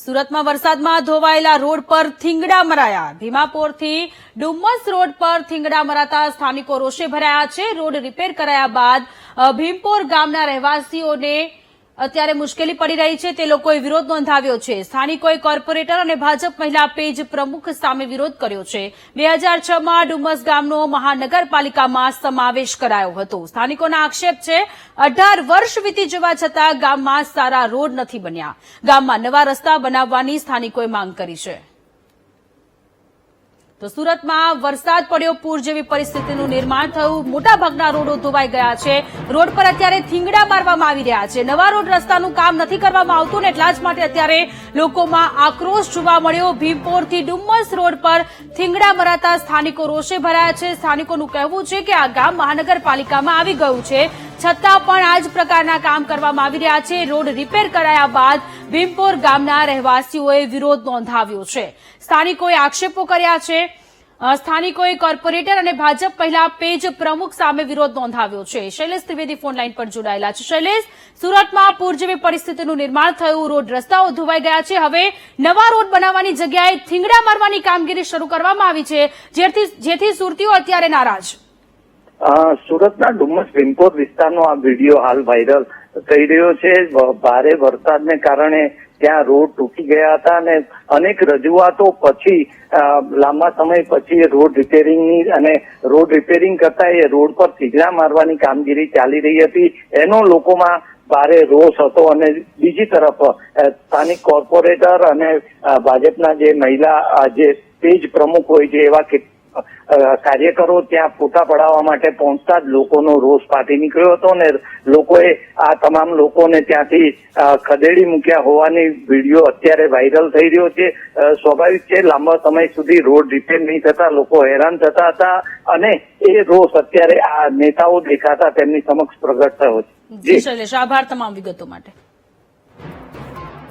સુરતમાં વરસાદમાં ધોવાયેલા રોડ પર થીંગડા મરાયા. ભીમાપોરથી ડુમ્મસ રોડ પર થીંગડા મરાતા સ્થાનિકો રોષે ભરાયા છે. રોડ રિપેર કરાયા બાદ ભીમપોર ગામના રહેવાસીઓને અત્યારે મુશ્કેલી પડી રહી છે, તે લોકોએ વિરોધ નોંધાવ્યો છે. સ્થાનિકોએ કોર્પોરેટર અને ભાજપ મહિલા પેજ પ્રમુખ સામે વિરોધ કર્યો છે. બે હજાર છમાં ડુમસ ગામનો મહાનગરપાલિકામાં સમાવેશ કરાયો હતો. સ્થાનિકોના આક્ષેપ છે, અઢાર વર્ષ વીતી જવા છતાં ગામમાં સારા રોડ નથી બન્યા. ગામમાં નવા રસ્તા બનાવવાની સ્થાનિકોએ માંગ કરી છે. તો સુરતમાં વરસાદ પડ્યો, પૂર જેવી પરિસ્થિતિનું નિર્માણ થયું. મોટાભાગના રોડો ધોવાઈ ગયા છે. રોડ પર અત્યારે થીંગડા મારવામાં આવી રહ્યા છે. નવા રોડ રસ્તાનું કામ નથી કરવામાં આવતું ને એટલા જ માટે અત્યારે લોકોમાં આક્રોશ જોવા મળ્યો. ભીમપોરથી ડુમ્મસ રોડ પર થીંગડા મરાતા સ્થાનિકો રોષે ભરાયા છે. સ્થાનિકોનું કહેવું છે કે આ ગામ મહાનગરપાલિકામાં આવી ગયું છે. છતાં પણ આ જ પ્રકારના કામ કરવામાં આવી રહ્યા છે. રોડ રિપેર કરાયા બાદ ભીમપોર ગામના રહેવાસીઓએ વિરોધ નોંધાવ્યો છે. સ્થાનિકોએ આક્ષેપો કર્યા છે. સ્થાનિકોએ કોર્પોરેટર અને ભાજપ પહેલા પેજ પ્રમુખ સામે વિરોધ નોંધાવ્યો છે. શૈલેષ ત્રિવેદી ફોન લાઈન પર જોડાયેલા છે. શૈલેષ, સુરતમાં પૂર જેવી પરિસ્થિતિનું નિર્માણ થયું. રોડ રસ્તાઓ ધોવાઈ ગયા છે. હવે નવા રોડ બનાવવાની જગ્યાએ થીંગડા મારવાની કામગીરી શરૂ કરવામાં આવી છે. જેથી જેથી સુરતીઓ અત્યારે નારાજ. સુરતના ડુમસ ભીમપોર વિસ્તારનો આ વીડિયો હાલ વાયરલ થઈ રહ્યો છે. ભારે વરસાદને કારણે ત્યાં રોડ તૂટી ગયા હતા અને અનેક રજૂઆતો પછી લાંબા સમય પછી રોડ રિપેરિંગની અને રોડ રિપેરિંગ કરતા એ રોડ પર થીગડા મારવાની કામગીરી ચાલી રહી હતી. એનો લોકોમાં ભારે રોષ હતો અને બીજી તરફ સ્થાનિક કોર્પોરેટર અને ભાજપના જે મહિલા જે પેજ પ્રમુખ હોય છે એવા કાર્યકરો ત્યાં ફોટા પડાવવા માટે પહોંચતા જ લોકોનો રોષ ફાટી નીકળ્યો હતો અને લોકોએ આ તમામ લોકોને ત્યાંથી ખદેડી મૂક્યા હોવાની વીડિયો અત્યારે વાયરલ થઈ રહ્યો છે. સ્વાભાવિક છે લાંબા સમય સુધી રોડ રિપેર નહીં થતા લોકો હેરાન થતા હતા અને એ રોષ અત્યારે આ નેતાઓ દેખાતા તેમની સમક્ષ પ્રગટ થયો છે. જી. શૈલેષ આભાર તમામ વિગતો માટે.